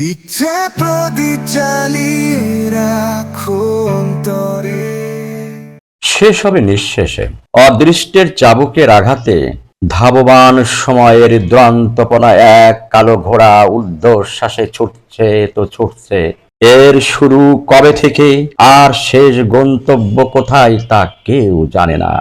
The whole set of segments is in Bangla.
ইচ্ছে প্রদীপ চালিয়ে রাখো অন্তরে। শেষ হবে নিঃশেষে। অদৃষ্টের চাবুকের আঘাতে ধাবমান সময়ের দ্রান্তপনা এক কালো ঘোড়া উর্ধ্বশ্বাসে ছুটছে তো ছুটছে এর শুরু কবে থেকে? আর শেষ গন্তব্য কোথায় তা কেউ জানে না।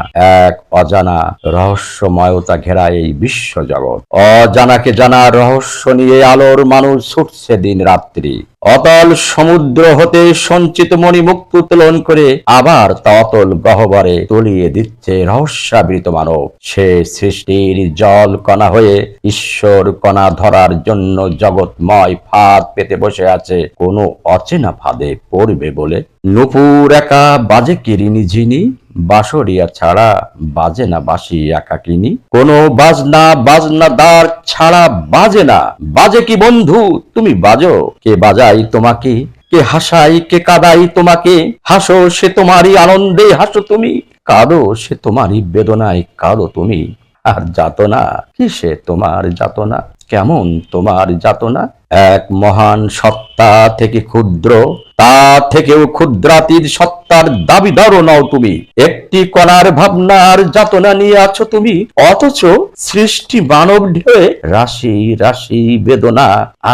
এক অজানা রহস্যময়তা ঘেরা এই বিশ্ব জগৎ অজানাকে জানা রহস্য নিয়ে আলোর মানুষ ছুটছে দিন রাত্রি। অতল সমুদ্র হতে সঞ্চিত মণিমুক্ত উত্তোলন করে আবার তা অতল গহ্বরে তলিয়ে দিচ্ছে রহস্যাবৃত মানব। সে সৃষ্টির জল কণা হয়ে ঈশ্বর কণা ধরার জন্য জগৎময় ফাঁদ পেতে বসে আছে। কোনো অচেনা ফাঁদে পড়বে বলে? নুপুর একা বাজে কিরিনি ঝিনি? বাঁশরিয়া ছাড়া বাজে না বাসি একাকিনী। কোনো বাজনা বাজনা দার ছাড়া বাজে না। বাজে কি বন্ধু? তুমি বাজো। কে বাজাই তোমাকে? কে হাসাই কে কাদাই তোমাকে? হাসো সে তোমারই আনন্দে হাসো তুমি। কাঁদো সে তোমারই বেদনায় কাঁদো তুমি। আর যাতনা? কিসে তোমার যাতনা? কেমন তোমার যাতনা? এক মহান সত্তা থেকে ক্ষুদ্র, তা থেকেও ক্ষুদ্রাতির সত্তার দাবিদারও নাও তুমি। একটি কণার ভাবনার যাতনা নিয়ে আছো তুমি, অথচ সৃষ্টি মানব ঢেয়ে রাশি রাশি বেদনা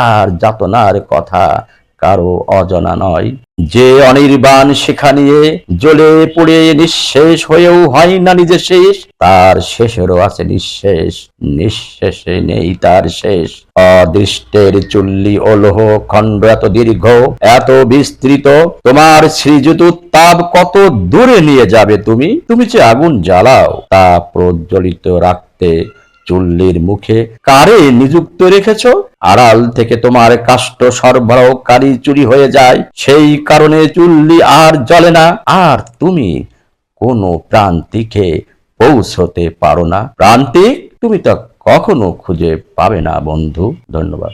আর যাতনার কথা কারও অজানা নয়। যে অনির্বাণ শিখা নিয়ে জ্বলে পুড়ে নিঃশেষ হয়েও হয় না নিজে শেষ, তার শেষেরও আছে নিঃশেষ, নিঃশেষে নেই তার শেষ। অদৃষ্টের চুল্লি ও লোহ খণ্ড এত দীর্ঘ, এত বিস্তৃত, তোমার শ্রীযুত তাপ কত দূরে নিয়ে যাবে তুমি? তুমি যে আগুন জ্বালাও, তা প্রজ্বলিত রাখতে চুল্লির মুখে কারে নিযুক্ত রেখেছ? আড়াল থেকে তোমার কাষ্ট সরবরাহকারী চুরি হয়ে যায়। সেই কারণে চুল্লি আর জ্বলে না। আর তুমি কোনো প্রান্তিকে পৌঁছতে পারো না। প্রান্তিক, তুমি তা কখনো খুঁজে পাবে না, বন্ধু। ধন্যবাদ।